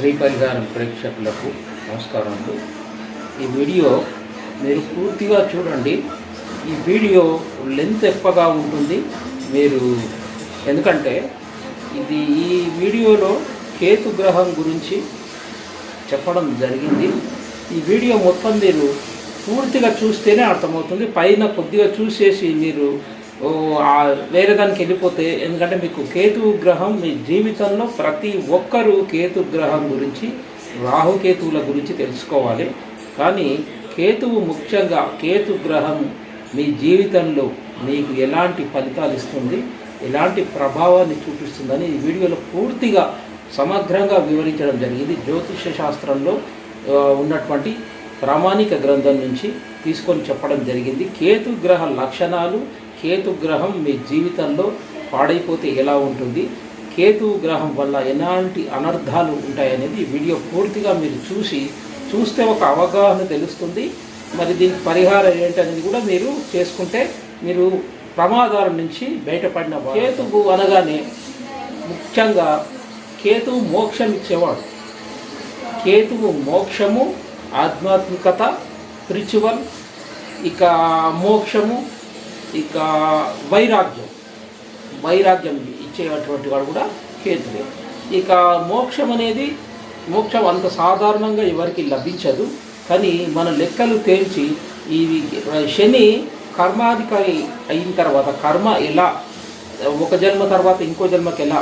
శ్రీ పరిహారం ప్రేక్షకులకు నమస్కారములు ఈ వీడియో మీరు పూర్తిగా చూడండి. ఈ వీడియో లెంత్ ఎక్కువగా ఉంటుంది. మీరు ఎందుకంటే ఇది ఈ వీడియోలో కేతు గ్రహం గురించి చెప్పడం జరిగింది. ఈ వీడియో మొత్తం మీరు పూర్తిగా చూస్తేనే అర్థమవుతుంది. పైన కొద్దిగా చూసేసి మీరు వేరే దానికి వెళ్ళిపోతే ఎందుకంటే మీకు కేతు గ్రహం మీ జీవితంలో ప్రతి ఒక్కరూ కేతు గ్రహం గురించి రాహుకేతువుల గురించి తెలుసుకోవాలి. కానీ కేతువు ముఖ్యంగా కేతు గ్రహం మీ జీవితంలో మీకు ఎలాంటి ఫలితాలు ఇస్తుంది ఎలాంటి ప్రభావాన్ని చూపిస్తుందని ఈ వీడియోలో పూర్తిగా సమగ్రంగా వివరించడం జరిగింది. జ్యోతిష శాస్త్రంలో ఉన్నటువంటి ప్రామాణిక గ్రంథం నుంచి తీసుకొని చెప్పడం జరిగింది. కేతు గ్రహ లక్షణాలు కేతు గ్రహం మీ జీవితంలో పాడైపోతే ఎలా ఉంటుంది? కేతు గ్రహం వల్ల ఎలాంటి అనర్థాలు ఉంటాయనేది వీడియో పూర్తిగా మీరు చూసి చూస్తే ఒక అవగాహన తెలుస్తుంది. మరి దీనికి పరిహారం ఏంటనేది కూడా మీరు చేసుకుంటే మీరు ప్రమాదాల నుంచి బయటపడిన కేతువు అనగానే ముఖ్యంగా కేతువు మోక్షం ఇచ్చేవాడు. కేతువు మోక్షము ఆధ్యాత్మికత స్పిరిచువల్ ఇక మోక్షము ఇక వైరాగ్యం. వైరాగ్యం ఇచ్చేటువంటి వాడు కూడా కేతువే ఇక మోక్షం అనేది మోక్షం అంత సాధారణంగా ఎవరికి లభించదు. కానీ మన లెక్కలు తేల్చి ఈ శని కర్మాధికారి అయిన తర్వాత కర్మ ఎలా? ఒక జన్మ తర్వాత ఇంకో జన్మకి ఎలా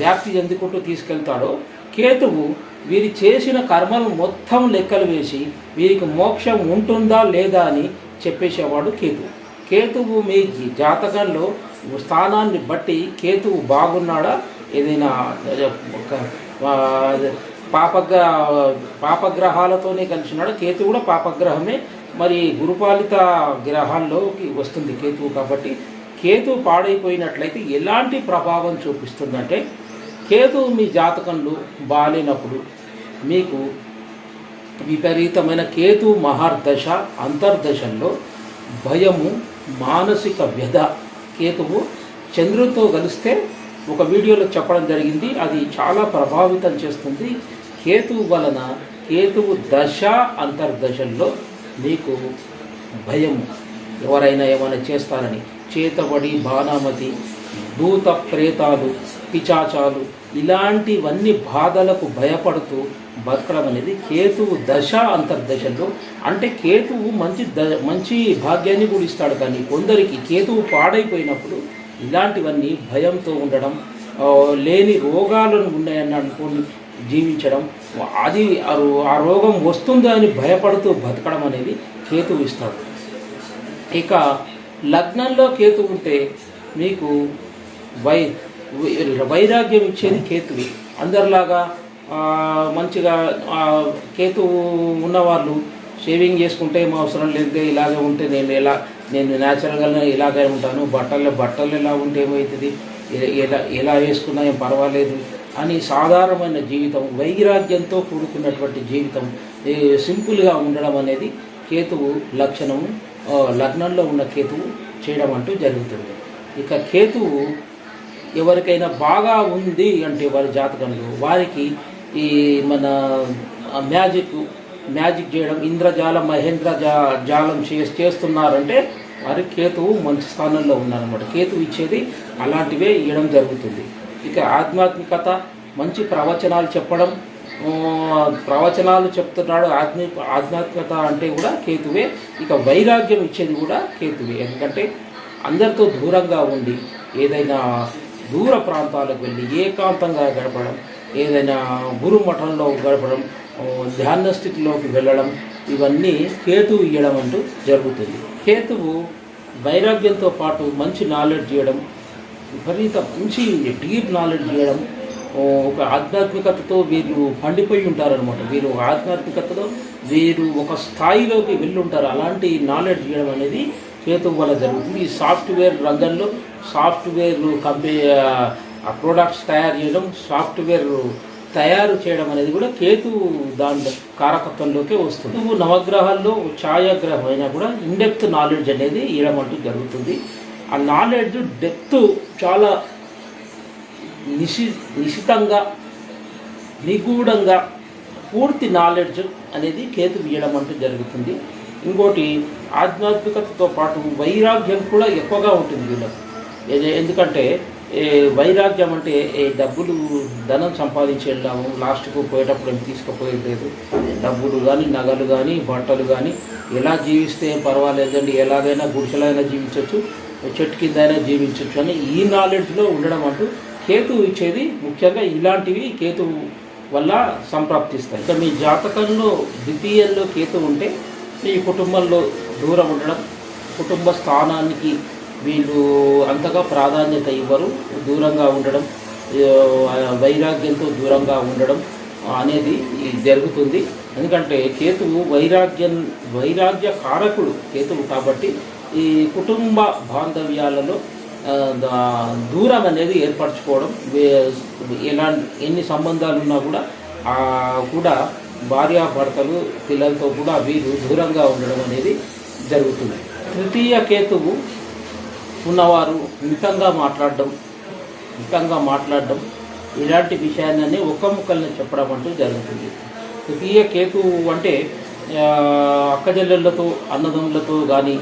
వ్యాప్తి చెందుకుంటూ తీసుకెళ్తాడో కేతువు వీరి చేసిన కర్మలు మొత్తం లెక్కలు వేసి వీరికి మోక్షం ఉంటుందా లేదా అని చెప్పేసేవాడు కేతువు. కేతువు మీ జాతకంలో స్థానాన్ని బట్టి కేతువు బాగున్నాడా? ఏదైనా పాపగ్ర పాపగ్రహాలతోనే కలిసినాడు? కేతు కూడా పాపగ్రహమే. మరి గురుపాలిత గ్రహాల్లోకి వస్తుంది కేతువు కాబట్టి కేతు పాడైపోయినట్లయితే ఎలాంటి ప్రభావం చూపిస్తుందంటే కేతువు మీ జాతకంలో బాగాలేనప్పుడు మీకు విపరీతమైన కేతు మహార్దశ అంతర్దశల్లో భయము మానసిక వ్యధ. కేతువు చంద్రుడితో కలిస్తే ఒక వీడియోలో చెప్పడం జరిగింది. అది చాలా ప్రభావితం చేస్తుంది. కేతువు వలన కేతువు దశ అంతర్దశల్లో మీకు భయం. ఎవరైనా ఏమైనా చేస్తారని చేతబడి బాణామతి భూత ప్రేతాలు పిచాచాలు ఇలాంటివన్నీ బాధలకు భయపడుతూ బతకడం అనేది కేతువు దశ అంతర్దశలో అంటే కేతువు మంచి ద మంచి భాగ్యాన్ని కూడా ఇస్తాడు కానీ కొందరికి కేతువు పాడైపోయినప్పుడు ఇలాంటివన్నీ భయంతో ఉండడం లేని రోగాలను ఉన్నాయని అనుకొని జీవించడం అది ఆ రో- ఆ రోగం వస్తుందో అని భయపడుతూ బతకడం అనేది కేతువు ఇస్తాడు. ఇక లగ్నంలో కేతు ఉంటే మీకు వై వైరాగ్యం ఇచ్చేది కేతువి. అందరిలాగా మంచిగా కేతువు ఉన్నవాళ్ళు షేవింగ్ చేసుకుంటే ఏం అవసరం లేదు ఇలాగే ఉంటే నేను ఎలా నేను న్యాచురల్గా ఇలాగే ఉంటాను బట్టలు బట్టలు ఎలా ఉంటే ఏమవుతుంది ఎలా ఎలా వేసుకున్నా ఏం పర్వాలేదు అని సాధారణమైన జీవితం వైరాగ్యంతో కూడుకున్నటువంటి జీవితం సింపుల్గా ఉండడం అనేది కేతువు లక్షణము లగ్నంలో ఉన్న కేతువు చేయడం అంటూ జరుగుతుంది. ఇక కేతువు ఎవరికైనా బాగా ఉంది అంటే వారి జాతకంలో వారికి ఈ మన మ్యాజిక్ మ్యాజిక్ చేయడం ఇంద్రజాలం మహేంద్ర జా జాలం చే చేస్తున్నారంటే వారి కేతువు మంచి స్థానంలో ఉన్నారనమాట కేతువు ఇచ్చేది అలాంటివే ఇవ్వడం జరుగుతుంది. ఇక ఆధ్యాత్మికత మంచి ప్రవచనాలు చెప్పడం ప్రవచనాలు చెప్తున్నాడు ఆధ్మి ఆధ్యాత్మికత అంటే కూడా కేతువే. ఇక వైరాగ్యం ఇచ్చేది కూడా కేతువే. ఎందుకంటే అందరితో దూరంగా ఉండి ఏదైనా దూర ప్రాంతాలకు వెళ్ళి ఏకాంతంగా గడపడం ఏదైనా గురు మఠంలో గడపడం ధ్యాన స్థితిలోకి వెళ్ళడం ఇవన్నీ కేతువు ఇవ్వడం అంటూ జరుగుతుంది. కేతువు వైరాగ్యంతో పాటు మంచి నాలెడ్జ్ ఇవ్వడం విపరీత మంచి డీప్ నాలెడ్జ్ ఇవ్వడం ఒక ఆధ్యాత్మికతతో వీరు పండిపోయి ఉంటారనమాట వీరు ఆధ్యాత్మికతలో వీరు ఒక స్థాయిలోకి వెళ్ళుంటారు. అలాంటి నాలెడ్జ్ ఇవ్వడం అనేది కేతు వల్ల జరుగుతుంది. ఈ సాఫ్ట్వేర్ రంగంలో సాఫ్ట్వేర్ కంపెనీ ప్రొడక్ట్స్ తయారు చేయడం సాఫ్ట్వేర్ తయారు చేయడం అనేది కూడా కేతు దాని కారకత్వంలోకే వస్తుంది. నువ్వు నవగ్రహాల్లో ఛాయాగ్రహం అయినా కూడా ఇండెప్త్ నాలెడ్జ్ అనేది ఇవ్వడం అంటూ జరుగుతుంది. ఆ నాలెడ్జ్ డెప్త్ చాలా నిశి నిశితంగా నిగూఢంగా పూర్తి నాలెడ్జ్ అనేది కేతు ఇవ్వడం అంటూ జరుగుతుంది. ఇంకోటి ఆధ్యాత్మికతతో పాటు వైరాగ్యం కూడా ఎక్కువగా ఉంటుంది వీళ్ళకు. ఎందుకంటే వైరాగ్యం అంటే ఏ డబ్బులు ధనం సంపాదించి లాస్ట్కు పోయేటప్పుడు ఏం తీసుకుపోయేది? లేదు డబ్బులు కానీ నగలు కానీ బట్టలు కానీ ఎలా జీవిస్తే ఏం పర్వాలేదండి ఎలాగైనా గుడిసెలైనా జీవించవచ్చు చెట్టు కింద అయినా జీవించవచ్చు అని ఈ నాలెడ్జ్లో ఉండడం అంటూ కేతు ఇచ్చేది ముఖ్యంగా ఇలాంటివి కేతు వల్ల సంప్రాప్తిస్తాయి. ఇక మీ జాతకంలో ద్వితీయంలో కేతు ఉంటే మీ కుటుంబంలో దూరం ఉండడం కుటుంబ స్థానానికి వీళ్ళు అంతగా ప్రాధాన్యత ఇవ్వరు దూరంగా ఉండడం వైరాగ్యంతో దూరంగా ఉండడం అనేది జరుగుతుంది. ఎందుకంటే కేతువు వైరాగ్యం వైరాగ్య కారకుడు కేతువు కాబట్టి ఈ కుటుంబ బాంధవ్యాలలో దూరం అనేది ఏర్పరచుకోవడం ఎలా ఎన్ని సంబంధాలు ఉన్నా కూడా కూడా భార్యాభర్తలు పిల్లలతో కూడా వీరు దూరంగా ఉండడం అనేది జరుగుతుంది. తృతీయ కేతువు ఉన్నవారు మితంగా మాట్లాడడం మితంగా మాట్లాడడం ఇలాంటి విషయాన్ని ఒక్క ముక్కల్ని చెప్పడం అంటూ జరుగుతుంది. తృతీయ కేతు అంటే ఆ, అక్కజల్లెళ్ళతో అన్నదమ్ములతో కానీ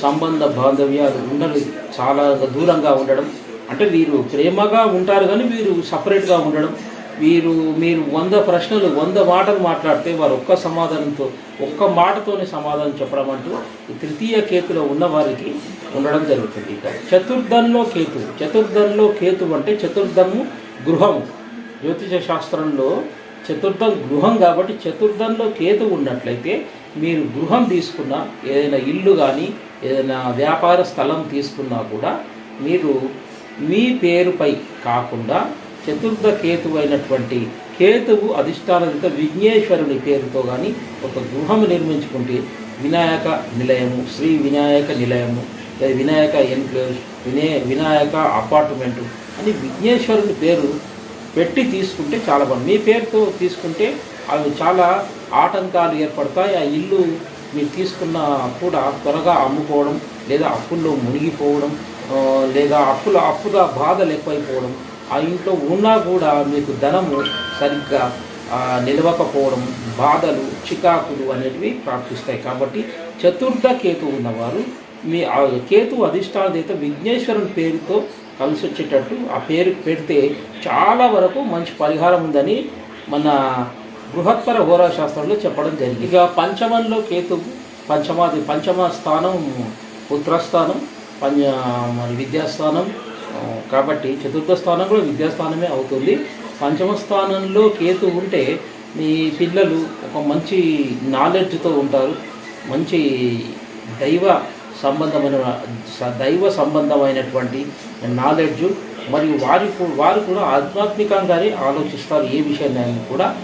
సంబంధ బాంధవ్యాలు ఉండరు. చాలా దూరంగా ఉండడం. అంటే వీరు ప్రేమగా ఉంటారు కానీ వీరు సపరేట్గా ఉండడం. వీరు మీరు వంద ప్రశ్నలు వంద మాటలు మాట్లాడితే వారు ఒక్క సమాధానంతో ఒక్క మాటతోనే సమాధానం చెప్పడం అంటూ ఈ తృతీయ కేతులో ఉన్నవారికి ఉండడం జరుగుతుంది. ఇక చతుర్థంలో కేతు చతుర్థంలో కేతు అంటే చతుర్థము గృహము. జ్యోతిష శాస్త్రంలో చతుర్థం గృహం కాబట్టి చతుర్థంలో కేతు ఉన్నట్లయితే మీరు గృహం తీసుకున్న ఏదైనా ఇల్లు కానీ ఏదైనా వ్యాపార స్థలం తీసుకున్నా కూడా మీరు మీ పేరుపై కాకుండా చతుర్థ కేతువు అయినటువంటి కేతువు అధిష్టానదిత విఘ్నేశ్వరుని పేరుతో కానీ ఒక గృహం నిర్మించుకుంటే వినాయక నిలయము శ్రీ వినాయక నిలయము వినాయక ఎన్క్లేవ్ వినే వినాయక అపార్ట్మెంటు అని విఘ్నేశ్వరుని పేరు పెట్టి తీసుకుంటే చాలా బాగుంది. మీ పేరుతో తీసుకుంటే అవి చాలా ఆటంకాలు ఏర్పడతాయి. ఆ ఇల్లు మీరు తీసుకున్న కూడా త్వరగా అమ్ముకోవడం లేదా అప్పుల్లో మునిగిపోవడం లేదా అప్పుల అప్పుల బాధలు ఎక్కువైపోవడం ఆ ఇంట్లో ఉన్నా కూడా మీకు ధనము సరిగ్గా నిలవకపోవడం బాధలు చికాకులు అనేటివి ప్రాప్తిస్తాయి. కాబట్టి చతుర్థ కేతు ఉన్నవారు మీ ఆ కేతు అధిష్టానదేత విఘ్నేశ్వరుని పేరుతో కలిసి వచ్చేటట్టు ఆ పేరు పెడితే చాలా వరకు మంచి పరిహారం ఉందని మన బృహత్పర హోరాశాస్త్రంలో చెప్పడం జరిగింది. ఇక పంచమంలో కేతు పంచమాది పంచమ స్థానం పుత్రస్థానం పంచ మరి విద్యాస్థానం కాబట్టి చతుర్థ స్థానం కూడా విద్యాస్థానమే అవుతుంది. పంచమ స్థానంలో కేతు ఉంటే మీ పిల్లలు ఒక మంచి నాలెడ్జ్తో ఉంటారు. మంచి దైవ సంబంధమైన దైవ సంబంధమైనటువంటి నాలెడ్జ్ మరియు వారి వారు కూడా ఆధ్యాత్మికంగానే ఆలోచిస్తారు. ఏ విషయాన్ని కూడా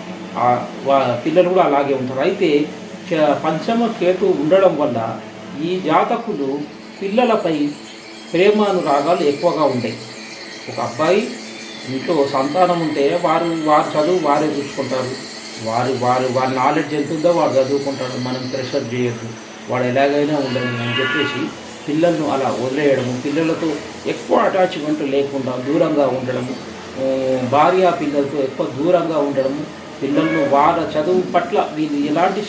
వా- పిల్లలు కూడా అలాగే ఉంటారు. అయితే చ- పంచమ కేతు ఉండడం వల్ల ఈ జాతకులు పిల్లలపై ప్రేమానురాగాలు ఎక్కువగా ఉంటాయి. ఒక అబ్బాయి ఇంట్లో సంతానం ఉంటే వారు వారు చదువు వారే చూసుకుంటారు. వారు వారు వారి నాలెడ్జ్ ఎంత ఉందో వాడు చదువుకుంటాడు మనం ప్రెషర్ చేయొద్దు. వాడు ఎలాగైనా ఉండదు అని చెప్పేసి పిల్లలను అలా వదిలేయడము పిల్లలతో ఎక్కువ అటాచ్మెంట్ లేకుండా దూరంగా ఉండడము భార్య పిల్లలతో ఎక్కువ దూరంగా ఉండడము పిల్లలను వాళ్ళ చదువు పట్ల వీళ్ళు ఎలాంటి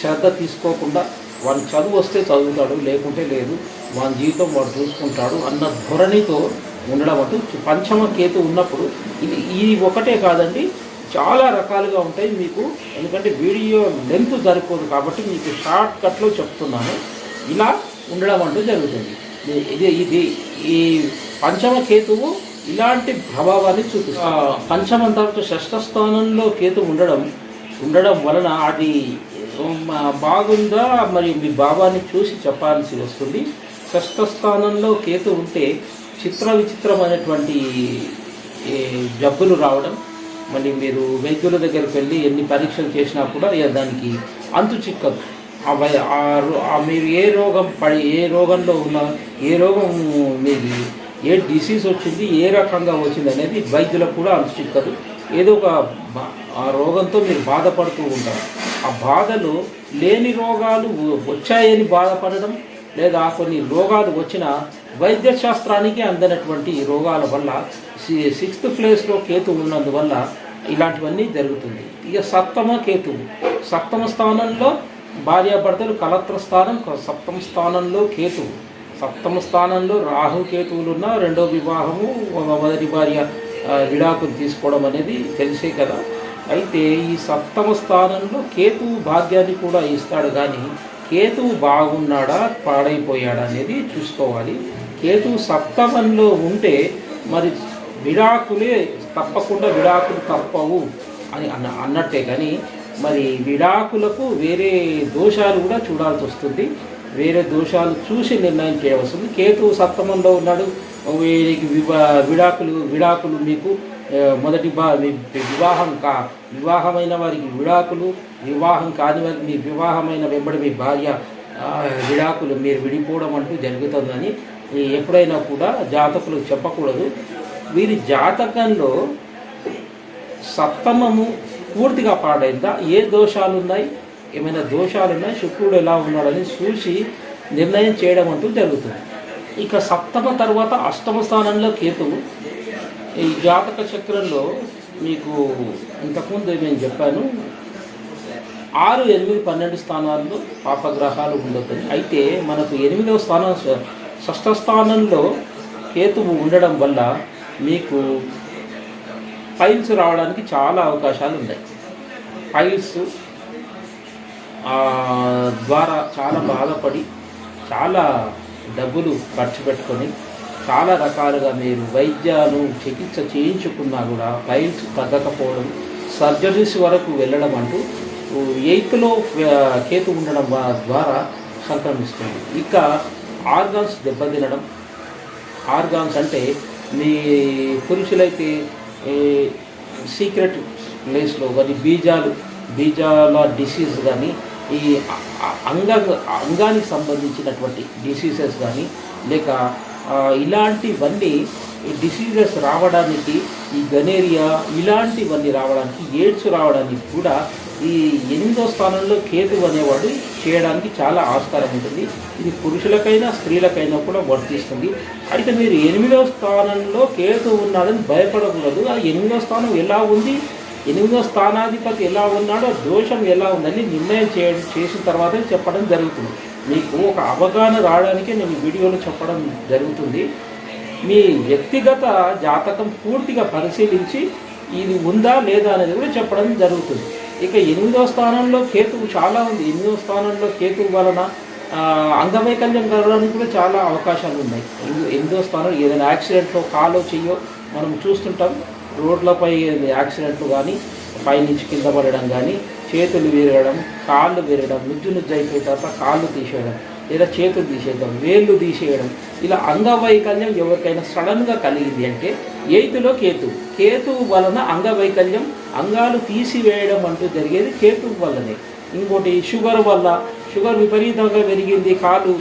శ్రద్ధ తీసుకోకుండా వాడి చదువు వస్తే చదువుతాడు లేకుంటే లేదు వాని జీవితం వాడు చూసుకుంటాడు అన్న ధోరణితో ఉండడం అంటూ పంచమ కేతు ఉన్నప్పుడు ఇది ఇది ఒకటే కాదండి చాలా రకాలుగా ఉంటాయి మీకు ఎందుకంటే వీడియో లెంత్ సరిపోదు కాబట్టి మీకు షార్ట్ కట్లో చెప్తున్నాను. ఇలా ఉండడం అంటూ జరుగుతుంది. ఇది- ఇది ఈ పంచమ కేతువు ఇలాంటి ప్రభావాన్ని చూపిస్తుంది. ఆ, పంచమం తర్వాత షష్ఠ స్థానంలో కేతు ఉండడం ఉండడం వలన అది బాగుందా? మరి మీ భావాన్ని చూసి చెప్పాల్సి వస్తుంది. షష్ఠ స్థానంలో కేతు ఉంటే చిత్ర విచిత్రమైనటువంటి జబ్బులు రావడం మళ్ళీ మీరు వైద్యుల దగ్గరికి వెళ్ళి ఎన్ని పరీక్షలు చేసినా కూడా దానికి అంతు చిక్కదు. ఆ రో- మీరు ఏ రోగం పడి ఏ రోగంలో ఉన్న ఏ రోగం మీది ఏ డిసీజ్ వచ్చింది ఏ రకంగా వచ్చింది అనేది వైద్యులకు కూడా అంతు చిక్కదు. ఏదో ఒక బా- ఆ రోగంతో మీరు బాధపడుతూ ఉంటారు. ఆ బాధలు లేని రోగాలు వచ్చాయని బాధపడడం లేదా కొన్ని రోగాలు వచ్చిన వైద్య శాస్త్రానికి అందనటువంటి రోగాల వల్ల సి- సిక్స్త్ ప్లేస్లో కేతు ఉన్నందువల్ల ఇలాంటివన్నీ జరుగుతుంది. ఇక సప్తమ కేతువు. సప్తమ స్థానంలో భార్యాభర్తలు కలత్ర స్థానం సప్తమ స్థానంలో కేతువు. సప్తమ స్థానంలో రాహు కేతువులు ఉన్న రెండో వివాహము మొదటి భార్య విడాకులు తీసుకోవడం అనేది తెలిసే కదా. అయితే ఈ సప్తమ స్థానంలో కేతువు భాగ్యాన్ని కూడా ఇస్తాడు కానీ కేతువు బాగున్నాడా పాడైపోయాడా అనేది చూసుకోవాలి. కేతువు సప్తమంలో ఉంటే మరి విడాకులే తప్పకుండా విడాకులు తప్పవు అని అన్న అన్నట్టే కానీ మరి విడాకులకు వేరే దోషాలు కూడా చూడాల్సి వస్తుంది. వేరే దోషాలు చూసి నిర్ణయం చేయవలసింది కేతువు సప్తమంలో ఉన్నాడు. వీరికి విడాకులు విడాకులు మీకు మొదటి బా వివాహం కా వివాహమైన వారికి విడాకులు వివాహం కాని వారికి మీ వివాహమైన వెంబడి మీ భార్య విడాకులు మీరు విడిపోవడం అంటూ జరుగుతుందని ఎప్పుడైనా కూడా జాతకులు చెప్పకూడదు. వీరి జాతకంలో సప్తమము పూర్తిగా పాడైందా? ఏ దోషాలు ఉన్నాయి ఏమైనా దోషాలు ఉన్నాయి శుక్రుడు ఎలా ఉన్నాడని చూసి నిర్ణయం చేయడం అంటూ జరుగుతుంది. ఇక సప్తమ తర్వాత అష్టమ స్థానంలో కేతువు ఈ జాతక చక్రంలో మీకు ఇంతకుముందు నేను చెప్పాను ఆరు ఎనిమిది పన్నెండు స్థానాల్లో పాపగ్రహాలు ఉండొద్దు అయితే మనకు ఎనిమిదవ స్థానం షష్ట షష్ఠ స్థానంలో కేతువు ఉండడం వల్ల మీకు ఫైల్స్ రావడానికి చాలా అవకాశాలు ఉన్నాయి. ఫైల్స్ ద్వారా చాలా బాధపడి చాలా డబ్బులు ఖర్చు పెట్టుకొని చాలా రకాలుగా మీరు వైద్యాలు చికిత్స చేయించుకున్నా కూడా ఫైల్స్ తగ్గకపోవడం సర్జరీస్ వరకు వెళ్ళడం అంటూ ఎయిత్లో కేతు ఉండడం ద్వారా సంక్రమిస్తుంది. ఇక ఆర్గాన్స్ దెబ్బతినడం ఆర్గాన్స్ అంటే మీ పురుషులైతే సీక్రెట్ ప్లేస్లో కానీ బీజాలు బీజాల డిసీజ్ కానీ ఈ అంగ అంగానికి సంబంధించినటువంటి డిసీజెస్ కానీ లేక ఇలాంటివన్నీ డిసీజెస్ రావడానికి ఈ గనేరియా ఇలాంటివన్నీ రావడానికి ఎయిడ్స్ రావడానికి కూడా ఈ ఎనిమిదో స్థానంలో కేతు అనేవాడు చేయడానికి చాలా ఆస్కారం ఉంటుంది. ఇది పురుషులకైనా స్త్రీలకైనా కూడా వర్తిస్తుంది. అయితే మీరు ఎనిమిదో స్థానంలో కేతు ఉన్నాడని భయపడకూడదు. ఆ ఎనిమిదో స్థానం ఎలా ఉంది? ఎనిమిదో స్థానాధిపతి ఎలా ఉన్నాడో దోషం ఎలా ఉందని నిర్ణయం చేయడం చేసిన తర్వాతే చెప్పడం జరుగుతుంది. మీకు ఒక అవగాహన రావడానికే నేను వీడియోలో చెప్పడం జరుగుతుంది. మీ వ్యక్తిగత జాతకం పూర్తిగా పరిశీలించి ఇది ఉందా లేదా అనేది కూడా చెప్పడం జరుగుతుంది. ఇక ఎనిమిదో స్థానంలో కేతువు చాలా ఉంది. ఎనిమిదో స్థానంలో కేతువు వలన అంగవైకల్యం కలగడానికి కూడా చాలా అవకాశాలు ఉన్నాయి. ఎనిమిదో- స్థానంలో స్థానం ఏదైనా యాక్సిడెంట్లో కాలో చెయ్యో మనం చూస్తుంటాం. రోడ్లపై యాక్సిడెంట్లు కానీ పైనుంచి కింద పడడం కానీ చేతులు విరగడం కాళ్ళు విరగడం నుజ్జు నుజ్జు అయిపోయిన తర్వాత కాళ్ళు తీసేయడం లేదా చేతులు తీసేయడం వేళ్ళు తీసేయడం. ఇలా అంగవైకల్యం ఎవరికైనా సడన్గా కలిగింది అంటే ఎయితులో కేతు. కేతువు వలన అంగవైకల్యం అంగాలు తీసివేయడం అంటూ జరిగేది కేతువు వల్లనే. ఇంకోటి షుగర్ వల్ల. షుగర్ విపరీతంగా పెరిగింది. కాలు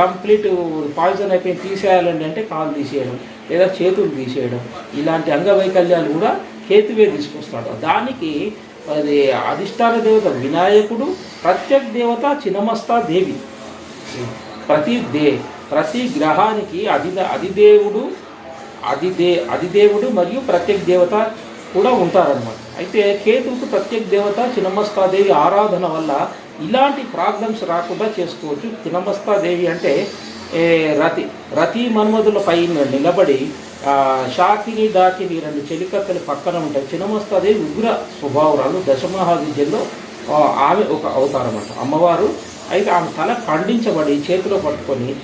కంప్లీట్ పాయిజన్ అయిపోయి తీసేయాలండి అంటే కాలు తీసేయడం లేదా చేతులు తీసేయడం. ఇలాంటి అంగవైకల్యాలు కూడా కేతువే తీసుకొస్తాడు. దానికి అది అధిష్టాన దేవత వినాయకుడు ప్రత్యక్ దేవత చినమస్తా దేవి. ప్రతి దే ప్రతి గ్రహానికి అధి అధిదేవుడు అధిదే అధిదేవుడు మరియు ప్రత్యక్ దేవత కూడా ఉంటారన్నమాట. అయితే కేతువుకు ప్రత్యక్ దేవత చినమస్తాదేవి ఆరాధన వల్ల ఇలాంటి ప్రాబ్లమ్స్ రాకుండా చేసుకోవచ్చు. చినమస్తాదేవి అంటే రతి రతి మన్మధుల పైన నిలబడి షాకిని డాకిని రెండు చెలికత్తలు పక్కన ఉంటాయి. చినమస్తది ఉగ్ర స్వభావరాలు. దశమహావిద్యలో ఆ, ఆమె ఒక అవతారం అంట అమ్మవారు అయితే ఆమె తల ఖండించబడి చేతిలో పట్టుకొని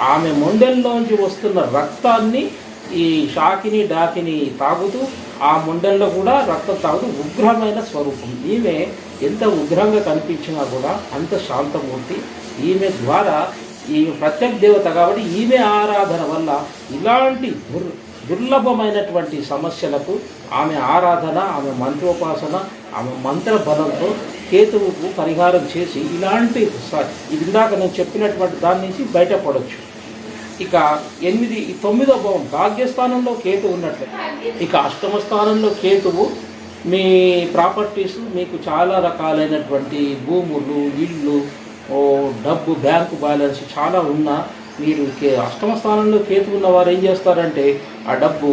ఆమె మొండెల్లోంచి వస్తున్న రక్తాన్ని ఈ షాకిని డాకిని తాగుతూ ఆ మొండెల్లో కూడా రక్తం తాగుతూ ఉగ్రమైన స్వరూపం. ఈమె ఎంత ఉగ్రంగా కనిపించినా కూడా అంత శాంతమూర్తి. ఈమె ద్వారా ఈమె ప్రత్యక్ష దేవత కాబట్టి ఈమె ఆరాధన వల్ల ఇలాంటి దుర్ దుర్లభమైనటువంటి సమస్యలకు ఆమె ఆరాధన ఆమె మంత్రోపాసన ఆమె మంత్ర బలంతో కేతువుకు పరిహారం చేసి ఇలాంటి స- ఇది ఇందాక నేను చెప్పినటువంటి దాని నుంచి బయటపడవచ్చు ఇక ఎనిమిది తొమ్మిదో భావం భాగ్యస్థానంలో కేతు ఉన్నట్లే. ఇక అష్టమ స్థానంలో కేతువు మీ ప్రాపర్టీస్ మీకు చాలా రకాలైనటువంటి భూములు ఇళ్ళు ఓ డబ్బు బ్యాంకు బ్యాలెన్స్ చాలా ఉన్నా మీరు కే అష్టమ స్థానంలో కేతు ఉన్న వారు ఏం చేస్తారంటే ఆ డబ్బు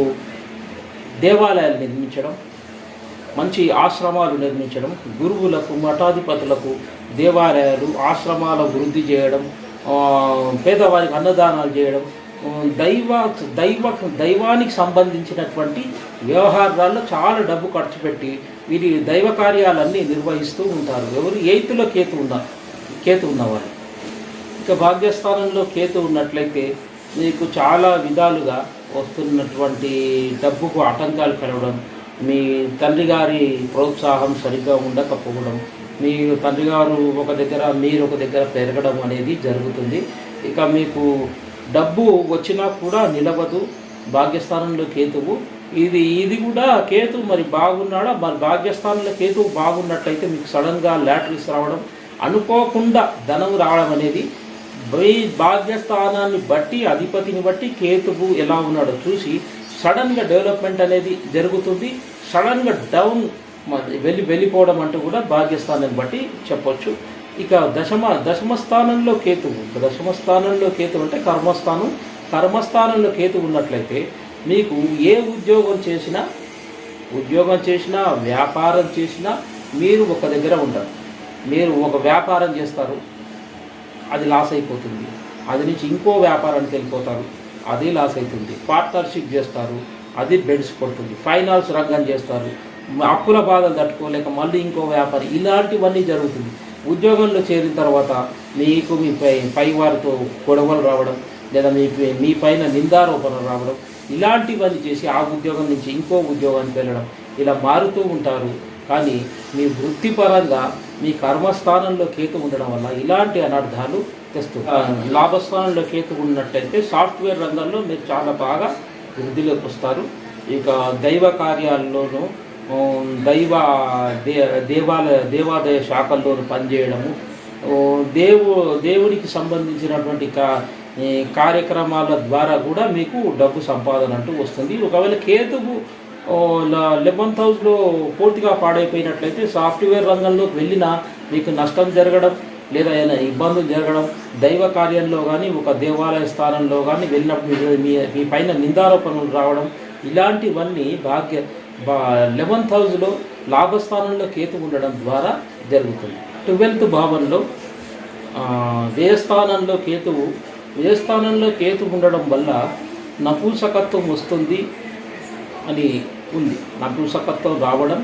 దేవాలయాలు నిర్మించడం మంచి ఆశ్రమాలు నిర్మించడం గురువులకు మఠాధిపతులకు దేవాలయాలు ఆశ్రమాల వృద్ధి చేయడం పేదవారికి అన్నదానాలు చేయడం దైవ దైవ దైవానికి సంబంధించినటువంటి వ్యవహారాల్లో చాలా డబ్బు ఖర్చు పెట్టి వీరి దైవ కార్యాలన్నీ నిర్వహిస్తూ ఉంటారు. ఎవరు ఎయిత్లో కేతు ఉన్నారు. కేతు ఉన్నవారు ఇక భాగ్యస్థానంలో కేతు ఉన్నట్లయితే మీకు చాలా విధాలుగా వస్తున్నటువంటి డబ్బుకు ఆటంకాలు కలగడం మీ తండ్రి గారి ప్రోత్సాహం సరిగ్గా ఉండకపోవడం మీ తండ్రి గారు ఒక దగ్గర మీరు ఒక దగ్గర పెరగడం అనేది జరుగుతుంది. ఇక మీకు డబ్బు వచ్చినా కూడా నిలవదు భాగ్యస్థానంలో కేతువు. ఇది ఇది కూడా కేతు మరి బాగున్నాడా? మరి భాగ్యస్థానంలో కేతువు బాగున్నట్లయితే మీకు సడన్గా లాటరీస్ రావడం అనుకోకుండా ధనం రావడం అనేది భాగ్యస్థానాన్ని బట్టి అధిపతిని బట్టి కేతువు ఎలా ఉన్నాడో చూసి సడన్గా డెవలప్మెంట్ అనేది జరుగుతుంది. సడన్గా డౌన్ మ- వెళ్ళి వెళ్ళిపోవడం అంటూ కూడా భాగ్యస్థానాన్ని బట్టి చెప్పొచ్చు. ఇక దశమ దశమ స్థానంలో కేతువు. దశమ స్థానంలో కేతువు అంటే కర్మస్థానం. కర్మస్థానంలో కేతువు ఉన్నట్లయితే మీకు ఏ ఉద్యోగం చేసినా ఉద్యోగం చేసినా వ్యాపారం చేసినా మీరు ఒక దగ్గర ఉండరు. మీరు ఒక వ్యాపారం చేస్తారు అది లాస్ అయిపోతుంది. అది నుంచి ఇంకో వ్యాపారానికి వెళ్ళిపోతారు అది లాస్ అవుతుంది. పార్ట్నర్షిప్ చేస్తారు అది బెడ్స్ పడుతుంది ఫైనాన్స్ రంగం చేస్తారు. అప్పుల బాధలు తట్టుకోలేక మళ్ళీ ఇంకో వ్యాపారం. ఇలాంటివన్నీ జరుగుతుంది. ఉద్యోగంలో చేరిన తర్వాత మీకు మీ పై పై వారితో గొడవలు రావడం లేదా మీ మీ పైన నిందారోపణ రావడం ఇలాంటివన్నీ చేసి ఆ ఉద్యోగం నుంచి ఇంకో ఉద్యోగానికి వెళ్ళడం ఇలా మారుతూ ఉంటారు. కానీ మీ వృత్తిపరంగా మీ కర్మస్థానంలో కేతు ఉండడం వల్ల ఇలాంటి అనర్థాలు తెస్తుంది లాభస్థానంలో కేతు ఉన్నట్టయితే సాఫ్ట్వేర్ రంగంలో మీరు చాలా బాగా వృద్ధిలోకి వస్తారు. ఇక దైవ కార్యాల్లోనూ దైవ దే దేవాలయ దేవాలయ శాఖల్లోనూ పనిచేయడము దేవు దేవుడికి సంబంధించినటువంటి కా కార్యక్రమాల ద్వారా కూడా మీకు డబ్బు సంపాదన అంటూ వస్తుంది. ఒకవేళ కేతువు లెవెన్త్ హౌస్లో పూర్తిగా పాడైపోయినట్లయితే సాఫ్ట్వేర్ రంగంలోకి వెళ్ళినా మీకు నష్టం జరగడం లేదా ఏదైనా ఇబ్బందులు జరగడం దైవ కార్యంలో కానీ ఒక దేవాలయ స్థానంలో కానీ వెళ్ళినప్పుడు మీ మీ పైన నిందారోపణలు రావడం ఇలాంటివన్నీ భాగ్య బా లెవెన్త్ హౌస్లో లాభస్థానంలో కేతు ఉండడం ద్వారా జరుగుతుంది. ట్వెల్త్ భావంలో దేవస్థానంలో వ్యయస్థానంలో కేతువు వ్యయస్థానంలో కేతు ఉండడం వల్ల నపూసకత్వం వస్తుంది అని ఉంది. నపుంసకత్వం రావడం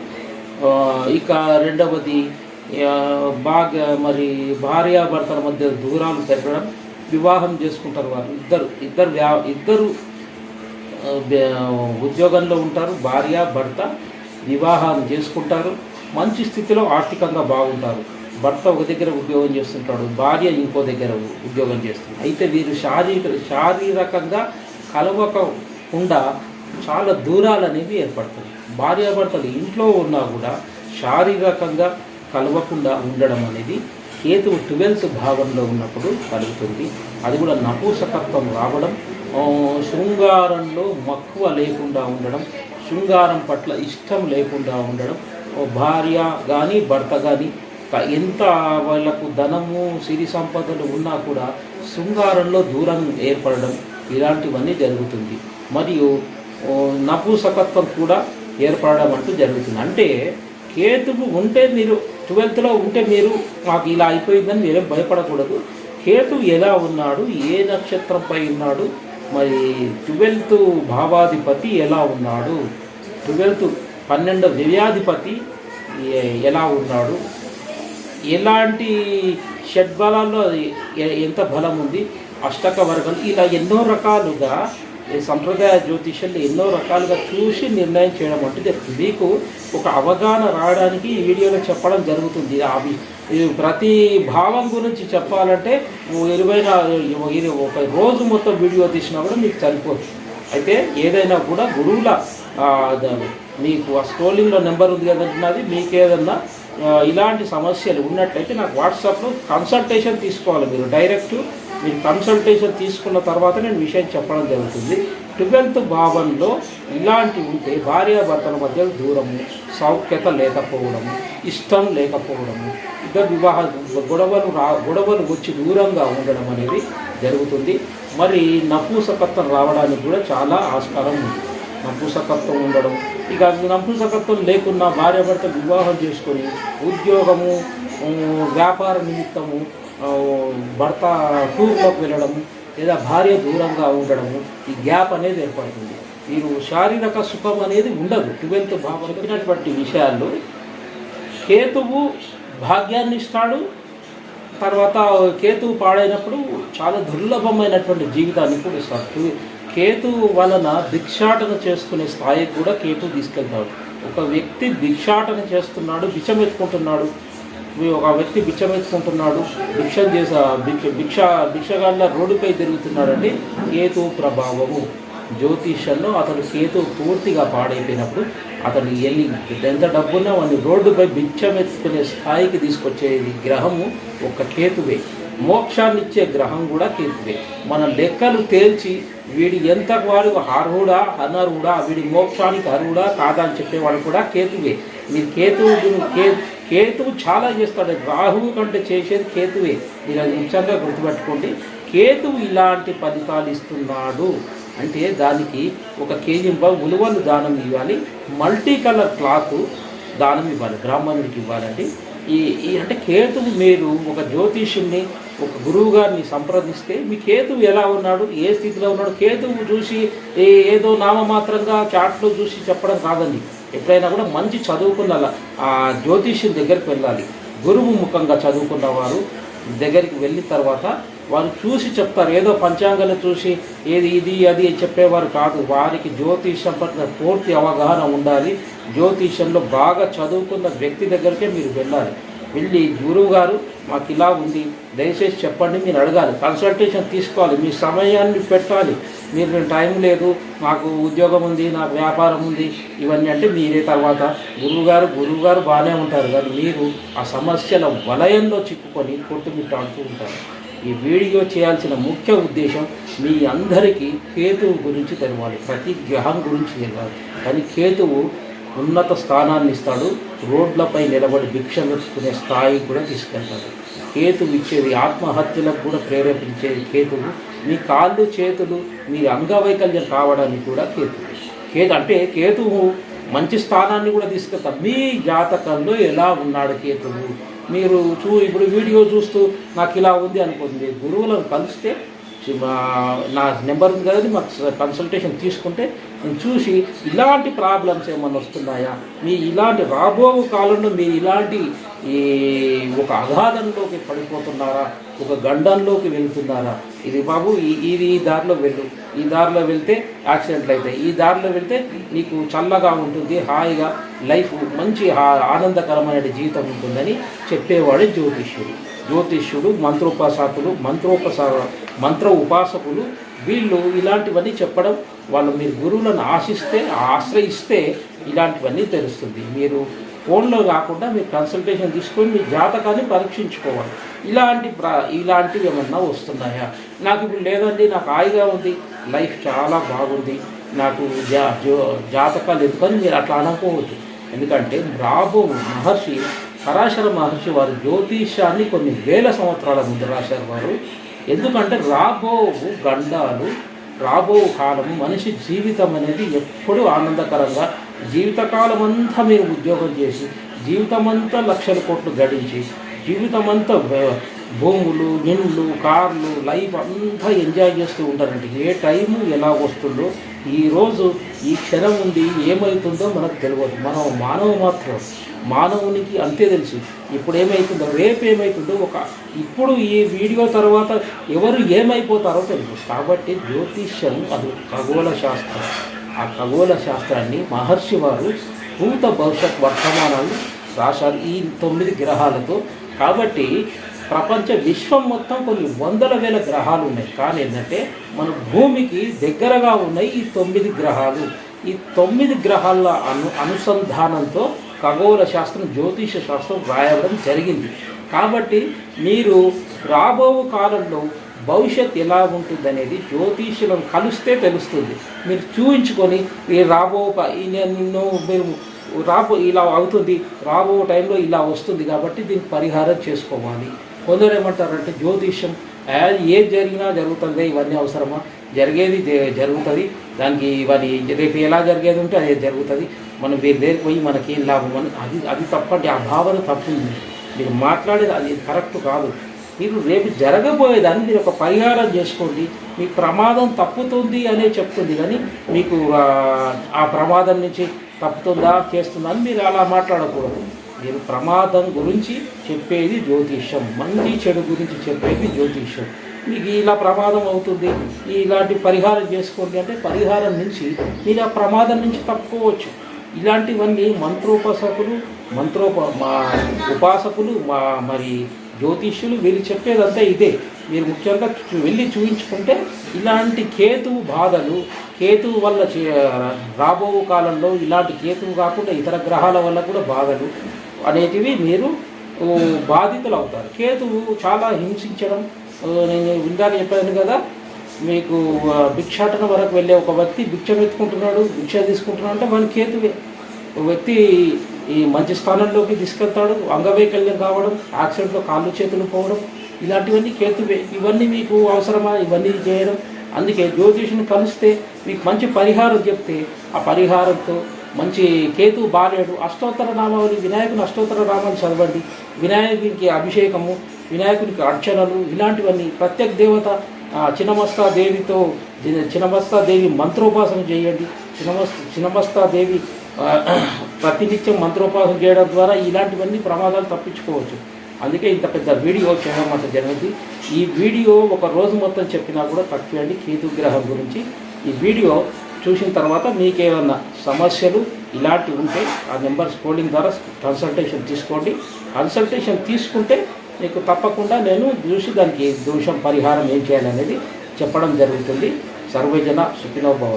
ఇక రెండవది బాగ బాగా మరి భార్యాభర్తల మధ్య దూరాలు పెరగడం వివాహం చేసుకుంటారు వారు. ఇద్దరు ఇద్దరు వ్యా ఇద్దరు ఉద్యోగంలో ఉంటారు. భార్య భర్త వివాహం చేసుకుంటారు. మంచి స్థితిలో ఆర్థికంగా బాగుంటారు. భర్త ఒక దగ్గర ఉద్యోగం చేస్తుంటాడు భార్య ఇంకో దగ్గర ఉద్యోగం చేస్తుంది. అయితే వీరు శారీరక శారీరకంగా కలవకుండా చాలా దూరాలు అనేవి ఏర్పడతాయి. భార్యాభర్తలు ఇంట్లో ఉన్నా కూడా శారీరకంగా కలవకుండా ఉండడం అనేది కేతువు ట్వెల్త్ భావంలో ఉన్నప్పుడు కలుగుతుంది. అది కూడా నపూసకత్వం రావడం శృంగారంలో మక్కువ లేకుండా ఉండడం శృంగారం పట్ల ఇష్టం లేకుండా ఉండడం ఓ భార్య కానీ భర్త కానీ ఎంత వాళ్ళకు ధనము సిరి సంపదలు ఉన్నా కూడా శృంగారంలో దూరం ఏర్పడడం ఇలాంటివన్నీ జరుగుతుంది. మరియు నపూసకత్వం కూడా ఏర్పడడం అంటూ జరుగుతుంది. అంటే కేతువు ఉంటే మీరు ట్వెల్త్లో ఉంటే మీరు మాకు ఇలా అయిపోయిందని మీరేం భయపడకూడదు. కేతువు ఎలా ఉన్నాడు? ఏ నక్షత్రంపై ఉన్నాడు? మరి ట్వెల్త్ భావాధిపతి ఎలా ఉన్నాడు? ట్వెల్త్ పన్నెండవ దివ్యాధిపతి ఎలా ఉన్నాడు? ఎలాంటి షడ్బలాల్లో ఎంత బలం ఉంది? అష్టక వర్గం ఇలా ఎన్నో రకాలుగా సంప్రదాయ జ్యోతిష్యులు ఎన్నో రకాలుగా చూసి నిర్ణయం చేయడం అంటే జరుగుతుంది మీకు ఒక అవగాహన రావడానికి ఈ వీడియోలో చెప్పడం జరుగుతుంది. అవి ప్రతి భావం గురించి చెప్పాలంటే ఇరవై నాలుగు ఇది ఒక రోజు మొత్తం వీడియో తీసినా కూడా మీకు సరిపోదు. అయితే ఏదైనా కూడా గురువుల మీకు ఆ స్క్రోలింగ్లో నెంబర్ ఉంది కదంటున్నది మీకు ఏదన్నా ఇలాంటి సమస్యలు ఉన్నట్లయితే నాకు వాట్సాప్లో కన్సల్టేషన్ తీసుకోవాలి మీరు. డైరెక్ట్ మీరు కన్సల్టేషన్ తీసుకున్న తర్వాత నేను విషయం చెప్పడం జరుగుతుంది. ట్వెల్త్ భావంలో ఇలాంటివి ఉంటే భార్యాభర్తల మధ్య దూరము సౌఖ్యత లేకపోవడము ఇష్టం లేకపోవడము ఇద్దరు వివాహ గొడవలు రా గొడవలు వచ్చి దూరంగా ఉండడం అనేది జరుగుతుంది. మరి నపూసకత్వం రావడానికి కూడా చాలా ఆస్కారం ఉంది. నపూసకత్వం ఉండడం. ఇక నపూసకత్వం లేకున్నా భార్యాభర్త వివాహం చేసుకొని ఉద్యోగము వ్యాపార నిమిత్తము భర్త టూర్లోకి వెళ్ళడము లేదా భార్య దూరంగా ఉండడము ఈ గ్యాప్ అనేది ఏర్పడుతుంది. మీరు శారీరక సుఖం అనేది ఉండదు. ట్వెల్త్ భావనటువంటి విషయాల్లో కేతువు భాగ్యాన్ని ఇస్తాడు. తర్వాత కేతువు పాడైనప్పుడు చాలా దుర్లభమైనటువంటి జీవితాన్ని కూడా ఇస్తాడు. కేతువు వలన భిక్షాటన చేసుకునే స్థాయికి కూడా కేతువు తీసుకెళ్తాడు. ఒక వ్యక్తి భిక్షాటన చేస్తున్నాడు బిచ్చమెత్తుకుంటున్నాడు. ఒక వ్యక్తి బిచ్చమెత్తుకుంటున్నాడు భిక్షం చేసా భిక్ష భిక్ష భిక్షగాళ్ళ రోడ్డుపై తిరుగుతున్నాడంటే కేతు ప్రభావము. జ్యోతిష్యంలో అతడు కేతు పూర్తిగా పాడైపోయినప్పుడు అతను వెళ్ళి ఎంత డబ్బున్నా వాడిని రోడ్డుపై బిచ్చమెత్తుకునే స్థాయికి తీసుకొచ్చే గ్రహము ఒక కేతువే. మోక్షాన్ని ఇచ్చే గ్రహం కూడా కేతువే. మన లెక్కలు తేల్చి వీడి ఎంత వాడు అర్హుడా అనర్హుడా వీడి మోక్షానికి అర్హుడా కాదా అని చెప్పేవాడు కూడా కేతువే. మీరు కేతువు కే కేతువు చాలా చేస్తాడు. రాహువు కంటే చేసేది కేతువే. మీరు అది నిజంగా గుర్తుపెట్టుకోండి. కేతువు ఇలాంటి ఫలితాలు ఇస్తున్నాడు. అంటే దానికి ఒక కేజింప ఉలువలు దానం ఇవ్వాలి. మల్టీ కలర్ క్లాత్ దానం ఇవ్వాలి. బ్రాహ్మణుడికి ఇవ్వాలండి. ఈ ఈ అంటే కేతువు మీరు ఒక జ్యోతిష్యుని ఒక గురువు గారిని సంప్రదిస్తే మీ కేతువు ఎలా ఉన్నాడు? ఏ స్థితిలో ఉన్నాడు? కేతువు చూసి ఏ ఏదో నామమాత్రంగా చాట్లో చూసి చెప్పడం కాదండి. ఎప్పుడైనా కూడా మంచి చదువుకున్న ఆ జ్యోతిష్యుల దగ్గరికి వెళ్ళాలి. గురువు ముఖంగా చదువుకున్న వారు దగ్గరికి వెళ్ళిన తర్వాత వారు చూసి చెప్తారు. ఏదో పంచాంగాలు చూసి ఏది ఇది అది చెప్పేవారు కాదు. వారికి జ్యోతిషం పట్ల పూర్తి అవగాహన ఉండాలి. జ్యోతిషంలో బాగా చదువుకున్న వ్యక్తి దగ్గరికే మీరు వెళ్ళాలి. వెళ్ళి గురువు గారు మాకు ఇలా ఉంది. దయచేసి చెప్పండి మీరు అడగాలి. కన్సల్టేషన్ తీసుకోవాలి. మీ సమయాన్ని పెట్టాలి. మీరు నేను టైం లేదు నాకు ఉద్యోగం ఉంది నాకు వ్యాపారం ఉంది ఇవన్నీ అంటే మీరే తర్వాత. గురువుగారు గురువుగారు బాగానే ఉంటారు కానీ మీరు ఆ సమస్యల వలయంలో చిక్కుకొని కొట్టుమిట్టాడుతూ ఉంటారు. ఈ వీడియో చేయాల్సిన ముఖ్య ఉద్దేశం మీ అందరికీ కేతువు గురించి తెలియాలి ప్రతి గ్రహం గురించి తెలియాలి కానీ కేతువు ఉన్నత స్థానాన్ని ఇస్తాడు. రోడ్లపై నిలబడి భిక్ష మెచ్చుకునే స్థాయికి కూడా తీసుకెళ్తారు కేతువు ఇచ్చేది ఆత్మహత్యలకు కూడా ప్రేరేపించేది కేతువు మీ కాళ్ళు చేతులు మీ అంగవైకల్యం కావడానికి కూడా కేతువు. కేతు అంటే కేతువు మంచి స్థానాన్ని కూడా తీసుకెళ్తారు మీ జాతకంలో ఎలా ఉన్నాడు కేతువు? మీరు చూ ఇప్పుడు వీడియో చూస్తూ నాకు ఇలా ఉంది అనుకోండి. గురువులను కలిస్తే నా నెంబర్ ఉంది కదా మాకు కన్సల్టేషన్ తీసుకుంటే చూసి ఇలాంటి ప్రాబ్లమ్స్ ఏమైనా వస్తున్నాయా? మీ ఇలాంటి రాబో కాలంలో మీరు ఇలాంటి ఈ ఒక అగాధంలోకి పడిపోతున్నారా? ఒక గండంలోకి వెళ్తున్నారా? ఇది బాబు ఈ- ఇది ఈ దారిలో వెళ్ళు. ఈ దారిలో వెళ్తే యాక్సిడెంట్లు అవుతాయి. ఈ దారిలో వెళ్తే నీకు చల్లగా ఉంటుంది హాయిగా లైఫ్ మంచి ఆనందకరమైన జీవితం ఉంటుందని చెప్పేవాడే జ్యోతిష్యుడు. జ్యోతిష్యుడు మంత్రోపాసకులు మంత్రోపస మంత్ర ఉపాసకులు వీళ్ళు ఇలాంటివన్నీ చెప్పడం వాళ్ళు మీరు గురువులను ఆశిస్తే ఆశ్రయిస్తే ఇలాంటివన్నీ తెలుస్తుంది. మీరు ఫోన్లో కాకుండా మీరు కన్సల్టేషన్ తీసుకొని మీ జాతకాన్ని పరీక్షించుకోవాలి. ఇలాంటి ప్రా ఇలాంటివి ఏమన్నా వస్తున్నాయా? నాకు ఇప్పుడు లేదండి నాకు హాయిగా ఉంది లైఫ్ చాలా బాగుంది నాకు జా జో జాతకాలు ఎందుకని మీరు అట్లా అనుకోవద్దు. ఎందుకంటే రాబో మహర్షి పరాశర మహర్షి వారు జ్యోతిషాన్ని కొన్ని వేల సంవత్సరాల ముందు రాశారు వారు. ఎందుకంటే రాబో గండాలు రాబో కాలము మనిషి జీవితం అనేది ఎప్పుడూ ఆనందకరంగా జీవితకాలం అంతా మీరు ఉద్యోగం చేసి జీవితం అంతా లక్షల కోట్లు గడించి జీవితం అంతా భూములు ఇండ్లు కార్లు లైఫ్ అంతా ఎంజాయ్ చేస్తూ ఉంటారండి ఏ టైము ఎలా వస్తుందో ఈరోజు ఈ క్షణం ఉంది ఏమవుతుందో మనకు తెలియదు. మనం మానవ మాత్రం మానవునికి అంతే తెలుసు. ఇప్పుడు ఏమవుతుందో రేపు ఏమవుతుందో ఒక ఇప్పుడు ఈ వీడియో తర్వాత ఎవరు ఏమైపోతారో తెలుసు. కాబట్టి జ్యోతిష్యం అది ఖగోళ శాస్త్రం. ఆ ఖగోళ శాస్త్రాన్ని మహర్షి వారు భూత భవిష్యత్ వర్తమానాలు రాశారు ఈ తొమ్మిది గ్రహాలతో. కాబట్టి ప్రపంచ విశ్వం మొత్తం కొన్ని వందల వేల గ్రహాలు ఉన్నాయి. కానీ ఏంటంటే మన భూమికి దగ్గరగా ఉన్నాయి ఈ తొమ్మిది గ్రహాలు. ఈ తొమ్మిది గ్రహాల అను అనుసంధానంతో ఖగోళ శాస్త్రం జ్యోతిష శాస్త్రం రాయడం జరిగింది. కాబట్టి మీరు రాబో కాలంలో భవిష్యత్ ఎలా ఉంటుందనేది జ్యోతిష్యులను కలిస్తే తెలుస్తుంది. మీరు చూయించుకొని ఈ రాబో నేను మీరు రాబో ఇలా అవుతుంది రాబో టైంలో ఇలా వస్తుంది కాబట్టి దీనికి పరిహారం చేసుకోవాలి. కొందరు ఏమంటారంటే జ్యోతిష్యం ఏది జరిగినా జరుగుతుంది ఇవన్నీ అవసరమా? జరిగేది దే- జరుగుతుంది. దానికి ఇవన్నీ రేపు ఎలా జరిగేది ఉంటే అదే జరుగుతుంది. మనం వేరు దగ్గరికి పోయి మనకేం లాభం అని అది అది తప్పటి ఆ భావన తప్పింది. మీరు మాట్లాడేది అది కరెక్ట్ కాదు. మీరు రేపు జరగబోయేదాన్ని మీరు ఒక పరిహారం చేసుకోండి. మీకు ప్రమాదం తప్పుతుంది అనే చెప్తుంది కానీ మీకు ఆ- ఆ ప్రమాదం నుంచి తప్పుతుందా చేస్తుందా అని మీరు అలా మాట్లాడకూడదు. మీరు ప్రమాదం గురించి చెప్పేది జ్యోతిష్యం. మంచి చెడు గురించి చెప్పేది జ్యోతిష్యం. మీకు ఇలా ప్రమాదం అవుతుంది. ఇలాంటి పరిహారం చేసుకోండి అంటే పరిహారం నుంచి మీరు ఆ ప్రమాదం నుంచి తప్పుకోవచ్చు. ఇలాంటివన్నీ మంత్రోపాసకులు మంత్రోప మా ఉపాసకులు మా మరి జ్యోతిష్యులు వీళ్ళు చెప్పేదంతా ఇదే. మీరు ముఖ్యంగా చూ- వెళ్ళి చూపించుకుంటే ఇలాంటి కేతువు బాధలు కేతువు వల్ల చే- రాబో కాలంలో ఇలాంటి కేతువు కాకుండా ఇతర గ్రహాల వల్ల కూడా బాధలు అనేటివి మీరు బాధితులు అవుతారు కేతువు చాలా హింసించడం నేను ఇందాక చెప్పాను కదా మీకు భిక్షాటన వరకు వెళ్ళే ఒక వ్యక్తి భిక్ష ఎత్తుకుంటున్నాడు భిక్ష తీసుకుంటున్నాడు అంటే మన కేతువే. వ్యక్తి ఈ మంచి స్థానంలోకి తీసుకెళ్తాడు అంగవైకల్యం కావడం యాక్సిడెంట్లో కాళ్ళు చేతులు పోవడం ఇలాంటివన్నీ కేతువే ఇవన్నీ మీకు అవసరమా? ఇవన్నీ చేయడం. అందుకే జ్యోతిషుని కలిస్తే మీకు మంచి పరిహారం చెప్తే ఆ పరిహారంతో మంచి కేతు బాలేడు అష్టోత్తర నామావళి వినాయకుని అష్టోత్తర నామాలు చదవండి. వినాయకునికి అభిషేకము వినాయకునికి అర్చనలు ఇలాంటివన్నీ ప్రత్యేక దేవత చినమస్తా దేవితో చినమస్తా దేవి మంత్రోపాసన చేయండి. చినమస్ చినమస్తా దేవి ప్రతినిత్యం మంత్రోపాసన చేయడం ద్వారా ఇలాంటివన్నీ ప్రమాదాలు తప్పించుకోవచ్చు. అందుకే ఇంత పెద్ద వీడియో చేయడం అంత జరిగింది ఈ వీడియో ఒక రోజు మొత్తం చెప్పినా కూడా తక్కువ అండి కేతు గ్రహం గురించి. ఈ వీడియో చూసిన తర్వాత మీకేమన్నా సమస్యలు ఇలాంటివి ఉంటే ఆ నెంబర్ స్కోలింగ్ ద్వారా కన్సల్టేషన్ తీసుకోండి. కన్సల్టేషన్ తీసుకుంటే మీకు తప్పకుండా నేను చూసి దానికి దోషం పరిహారం ఏం చేయాలనేది చెప్పడం జరుగుతుంది. సర్వజన సుఖినోభవ